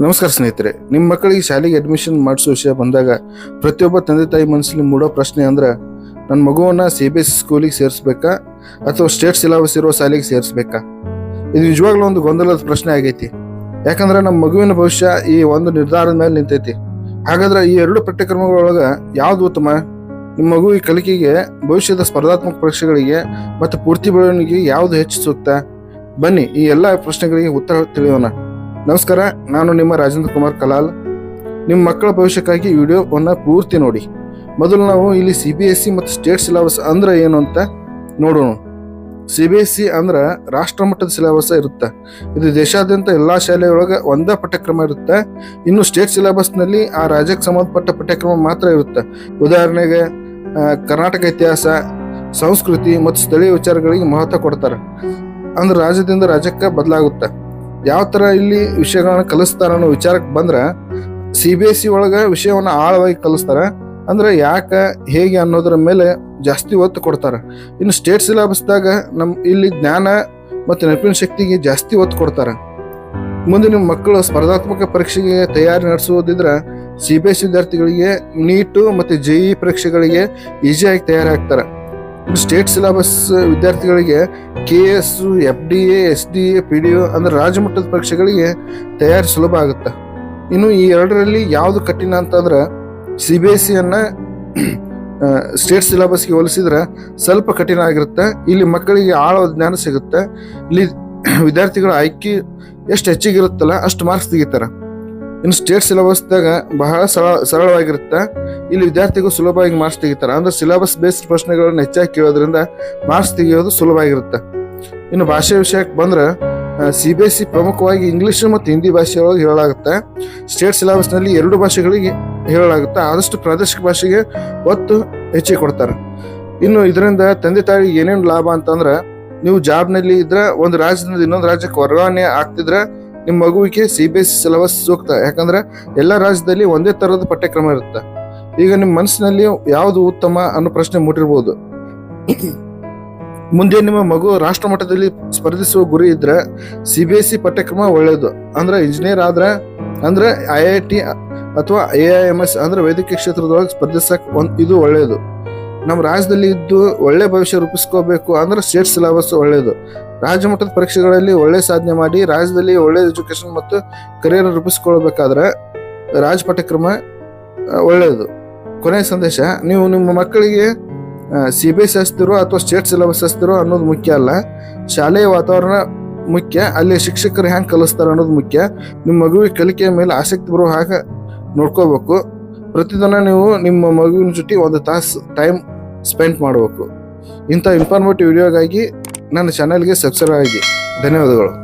ನಮಸ್ಕಾರ ಸ್ನೇಹಿತರೆ ನಿಮ್ಮ ಮಕ್ಕಳಿಗೆ ಶಾಲೆಗೆ ಅಡ್ಮಿಷನ್ ಮಾಡಿಸೋ ವಿಷಯ ಬಂದಾಗ ಪ್ರತಿಯೊಬ್ಬ ತಂದೆ ತಾಯಿ ಮನಸ್ಸಲ್ಲಿ ಮೂಡೋ ಪ್ರಶ್ನೆ ಅಂದ್ರೆ ನನ್ನ ಮಗುವನ್ನ ಸಿ ಬಿ ಎಸ್ ಸ್ಕೂಲಿಗೆ ಸೇರಿಸ್ಬೇಕಾ? ಅಥವಾ ಸ್ಟೇಟ್ ಸಿಲಬಸ್ ಇರೋ ಶಾಲೆಗೆ ಸೇರಿಸ್ಬೇಕಾ? ಇದು ನಿಜವಾಗ್ಲೂ ಒಂದು ಗೊಂದಲದ ಪ್ರಶ್ನೆ ಆಗೈತಿ. ಯಾಕಂದ್ರೆ ನಮ್ಮ ಮಗುವಿನ ಭವಿಷ್ಯ ಈ ಒಂದು ನಿರ್ಧಾರದ ಮೇಲೆ ನಿಂತೈತಿ. ಹಾಗಾದ್ರೆ ಈ ಎರಡು ಪಠ್ಯಕ್ರಮಗಳೊಳಗ ಯಾವ್ದು ಉತ್ತಮ? ನಿಮ್ಮ ಮಗು ಈ ಕಲಿಕೆಗೆ, ಭವಿಷ್ಯದ ಸ್ಪರ್ಧಾತ್ಮಕ ಪರೀಕ್ಷೆಗಳಿಗೆ ಮತ್ತು ಪೂರ್ತಿ ಬೆಳವಣಿಗೆ ಯಾವುದು ಹೆಚ್ಚು ಸೂಕ್ತ? ಬನ್ನಿ ಈ ಎಲ್ಲ ಪ್ರಶ್ನೆಗಳಿಗೆ ಉತ್ತರ ತಿಳಿಯೋಣ. ನಮಸ್ಕಾರ, ನಾನು ನಿಮ್ಮ ರಾಜೇಂದ್ರ ಕುಮಾರ್ ಕಲಾಲ್. ನಿಮ್ಮ ಮಕ್ಕಳ ಭವಿಷ್ಯಕ್ಕಾಗಿ ವಿಡಿಯೋವನ್ನು ಪೂರ್ತಿ ನೋಡಿ. ಮೊದಲು ನಾವು ಇಲ್ಲಿ ಸಿ ಬಿ ಎಸ್ ಸಿ ಮತ್ತು ಸ್ಟೇಟ್ ಸಿಲೆಬಸ್ ಅಂದ್ರೆ ಏನು ಅಂತ ನೋಡೋಣ. ಸಿ ಬಿ ಎಸ್ ಸಿ ಅಂದ್ರೆ ರಾಷ್ಟ್ರ ಮಟ್ಟದ ಸಿಲೆಬಸ್ ಇರುತ್ತೆ. ಇದು ದೇಶಾದ್ಯಂತ ಎಲ್ಲ ಶಾಲೆಯೊಳಗೆ ಒಂದೇ ಪಠ್ಯಕ್ರಮ ಇರುತ್ತೆ. ಇನ್ನು ಸ್ಟೇಟ್ ಸಿಲೆಬಸ್ನಲ್ಲಿ ಆ ರಾಜ್ಯಕ್ಕೆ ಸಂಬಂಧಪಟ್ಟ ಪಠ್ಯಕ್ರಮ ಮಾತ್ರ ಇರುತ್ತೆ. ಉದಾಹರಣೆಗೆ ಕರ್ನಾಟಕ ಇತಿಹಾಸ, ಸಂಸ್ಕೃತಿ ಮತ್ತು ಸ್ಥಳೀಯ ವಿಚಾರಗಳಿಗೆ ಮಹತ್ವ ಕೊಡ್ತಾರೆ. ಅಂದ್ರೆ ರಾಜ್ಯದಿಂದ ರಾಜ್ಯಕ್ಕೆ ಬದಲಾಗುತ್ತೆ. ಯಾವ ತರ ಇಲ್ಲಿ ವಿಷಯಗಳನ್ನ ಕಲಿಸ್ತಾರ ಅನ್ನೋ ವಿಚಾರಕ್ಕೆ ಬಂದ್ರೆ ಸಿ ಬಿ ಎಸ್ ಸಿ ಒಳಗ ವಿಷಯವನ್ನ ಆಳವಾಗಿ ಕಲಿಸ್ತಾರ. ಅಂದ್ರೆ ಯಾಕ, ಹೇಗೆ ಅನ್ನೋದ್ರ ಮೇಲೆ ಜಾಸ್ತಿ ಒತ್ತು ಕೊಡ್ತಾರ. ಇನ್ನು ಸ್ಟೇಟ್ ಸಿಲೆಬಸ್ದಾಗ ನಮ್ ಇಲ್ಲಿ ಜ್ಞಾನ ಮತ್ತು ನೆನಪಿನ ಶಕ್ತಿಗೆ ಜಾಸ್ತಿ ಒತ್ತು ಕೊಡ್ತಾರ. ಮುಂದೆ ನಿಮ್ಮ ಮಕ್ಕಳು ಸ್ಪರ್ಧಾತ್ಮಕ ಪರೀಕ್ಷೆಗೆ ತಯಾರಿ ನಡೆಸುವುದಿದ್ರೆ ಸಿ ಬಿ ಎಸ್ ವಿದ್ಯಾರ್ಥಿಗಳಿಗೆ ನೀಟು ಮತ್ತು ಜೆ ಇ ಪರೀಕ್ಷೆಗಳಿಗೆ ಈಸಿಯಾಗಿ ತಯಾರಾಗ್ತಾರೆ. ಸ್ಟೇಟ್ ಸಿಲೆಬಸ್ ವಿದ್ಯಾರ್ಥಿಗಳಿಗೆ K S F D A S D A P D O ಅಂದ್ರೆ ರಾಜ್ಯಮಟ್ಟದ ಪರೀಕ್ಷೆಗಳಿಗೆ ತಯಾರಿ ಸುಲಭ ಆಗುತ್ತೆ. ಇನ್ನು ಈ ಎರಡರಲ್ಲಿ ಯಾವುದು ಕಠಿಣ ಅಂತಂದ್ರೆ ಸಿ ಬಿ ಎಸ್ ಸಿಯನ್ನು ಸ್ಟೇಟ್ ಸಿಲೆಬಸ್ಗೆ ಹೋಲಿಸಿದ್ರೆ ಸ್ವಲ್ಪ ಕಠಿಣ ಆಗಿರುತ್ತೆ. ಇಲ್ಲಿ ಮಕ್ಕಳಿಗೆ ಆಳವಾದ ಜ್ಞಾನ ಸಿಗುತ್ತೆ. ಇಲ್ಲಿ ವಿದ್ಯಾರ್ಥಿಗಳ ಆಯ್ಕೆ ಎಷ್ಟು ಹೆಚ್ಚಿಗಿರುತ್ತಲ್ಲ ಅಷ್ಟು ಮಾರ್ಕ್ಸ್ ತೆಗಿತಾರೆ. ಇನ್ನು ಸ್ಟೇಟ್ ಸಿಲೆಬಸ್ದಾಗ ಬಹಳ ಸರಳ ಸರಳವಾಗಿರುತ್ತೆ. ಇಲ್ಲಿ ವಿದ್ಯಾರ್ಥಿಗಳು ಸುಲಭವಾಗಿ ಮಾರ್ಕ್ಸ್ ತೆಗಿತಾರೆ. ಅಂದ್ರೆ ಸಿಲೆಬಸ್ ಬೇಸ್ಡ್ ಪ್ರಶ್ನೆಗಳನ್ನು ಹೆಚ್ಚಾಗಿ ಕೇಳೋದ್ರಿಂದ ಮಾರ್ಕ್ಸ್ ತೆಗಿಯೋದು ಸುಲಭ ಆಗಿರುತ್ತೆ ಇನ್ನು ಭಾಷೆ ವಿಷಯಕ್ಕೆ ಬಂದ್ರೆ ಸಿ ಬಿ ಎಸ್ ಸಿ ಪ್ರಮುಖವಾಗಿ ಇಂಗ್ಲೀಷ್ ಮತ್ತು ಹಿಂದಿ ಭಾಷೆಯೊಳಗೆ ಹೇಳಲಾಗುತ್ತೆ. ಸ್ಟೇಟ್ ಸಿಲೆಬಸ್ನಲ್ಲಿ ಎರಡು ಭಾಷೆಗಳಿಗೆ ಹೇಳಲಾಗುತ್ತೆ. ಆದಷ್ಟು ಪ್ರಾದೇಶಿಕ ಭಾಷೆಗೆ ಒತ್ತು ಹೆಚ್ಚಿಗೆ ಕೊಡ್ತಾರೆ. ಇನ್ನು ಇದರಿಂದ ತಂದೆ ತಾಯಿ ಏನೇನು ಲಾಭ ಅಂತಂದ್ರೆ, ನೀವು ಜಾಬ್ನಲ್ಲಿ ಇದ್ರೆ ಒಂದು ರಾಜ್ಯದಿಂದ ಇನ್ನೊಂದು ರಾಜ್ಯಕ್ಕೆ ವರ್ಗಾವಣೆ ಆಗ್ತಿದ್ರೆ ನಿಮ್ಮ ಮಗುವಿಗೆ C B S C syllabus ಸೂಕ್ತ. ಯಾಕಂದ್ರೆ ಎಲ್ಲ ರಾಜ್ಯದಲ್ಲಿ ಒಂದೇ ತರಹದ ಪಠ್ಯಕ್ರಮ ಇರುತ್ತೆ. ಈಗ ನಿಮ್ಮ ಮನಸ್ಸಿನಲ್ಲಿ ಯಾವುದು ಉತ್ತಮ ಅನ್ನೋ ಪ್ರಶ್ನೆ ಮುಟ್ಟಿರ್ಬೋದು ಮುಂದೆ ನಿಮ್ಮ ಮಗು ರಾಷ್ಟ್ರ ಮಟ್ಟದಲ್ಲಿ ಸ್ಪರ್ಧಿಸುವ ಗುರಿ ಇದ್ರೆ ಸಿ ಬಿ ಎಸ್ ಸಿ ಪಠ್ಯಕ್ರಮ ಒಳ್ಳೆಯದು ಅಂದ್ರೆ ಇಂಜಿನಿಯರ್ ಆದ್ರೆ, ಅಂದ್ರೆ ಐ ಐ ಟಿ ಅಥವಾ ಎ ಐ ಎಂ ಎಸ್ ಅಂದ್ರೆ ವೈದ್ಯಕೀಯ ಕ್ಷೇತ್ರದೊಳಗೆ ಸ್ಪರ್ಧಿಸಕ್ ಒಂದು ಇದು ಒಳ್ಳೆಯದು ನಮ್ಮ ರಾಜ್ಯದಲ್ಲಿ ಇದ್ದು ಒಳ್ಳೆ ಭವಿಷ್ಯ ರೂಪಿಸ್ಕೋಬೇಕು ಅಂದ್ರೆ ಸ್ಟೇಟ್ ಸಿಲೆಬಸ್ ಒಳ್ಳೆಯದು ರಾಜ್ಯ ಮಟ್ಟದ ಪರೀಕ್ಷೆಗಳಲ್ಲಿ ಒಳ್ಳೆ ಸಾಧನೆ ಮಾಡಿ, ರಾಜ್ಯದಲ್ಲಿ ಒಳ್ಳೆ ಎಜುಕೇಶನ್ ಮತ್ತು ಕರಿಯರ್ ರೂಪಿಸ್ಕೊಳ್ಬೇಕಾದ್ರೆ ರಾಜ್ ಪಠ್ಯಕ್ರಮ ಒಳ್ಳೆಯದು ಕೊನೆಯ ಸಂದೇಶ, ನೀವು ನಿಮ್ಮ ಮಕ್ಕಳಿಗೆ ಸಿ ಬಿ ಎಸ್ ಹಚ್ತಿರೋ ಅಥವಾ ಸ್ಟೇಟ್ ಸಿಲೆಬಸ್ ಹಚ್ತಿರೋ ಅನ್ನೋದು ಮುಖ್ಯ ಅಲ್ಲ. ಶಾಲೆಯ ವಾತಾವರಣ ಮುಖ್ಯ, ಅಲ್ಲಿ ಶಿಕ್ಷಕರು ಹೆಂಗೆ ಕಲಿಸ್ತಾರೆ ಅನ್ನೋದು ಮುಖ್ಯ. ನಿಮ್ಮ ಮಗುವಿಗೆ ಕಲಿಕೆಯ ಮೇಲೆ ಆಸಕ್ತಿ ಬರೋ ಹಾಗೆ ನೋಡ್ಕೋಬೇಕು. ಪ್ರತಿದಿನ ನೀವು ನಿಮ್ಮ ಮಗುವಿನ ಜೊತೆ ಒಂದು ತಾಸು ಟೈಮ್ ಸ್ಪೆಂಡ್ ಮಾಡಬೇಕು. ಇಂಥ ಇನ್ಫಾರ್ಮೇಟಿವ್ ವಿಡಿಯೋಗಾಗಿ ನನ್ನ ಚಾನಲ್ಗೆ ಸಬ್ಸ್ಕ್ರೈಬ್ ಆಗಿ. ಧನ್ಯವಾದಗಳು.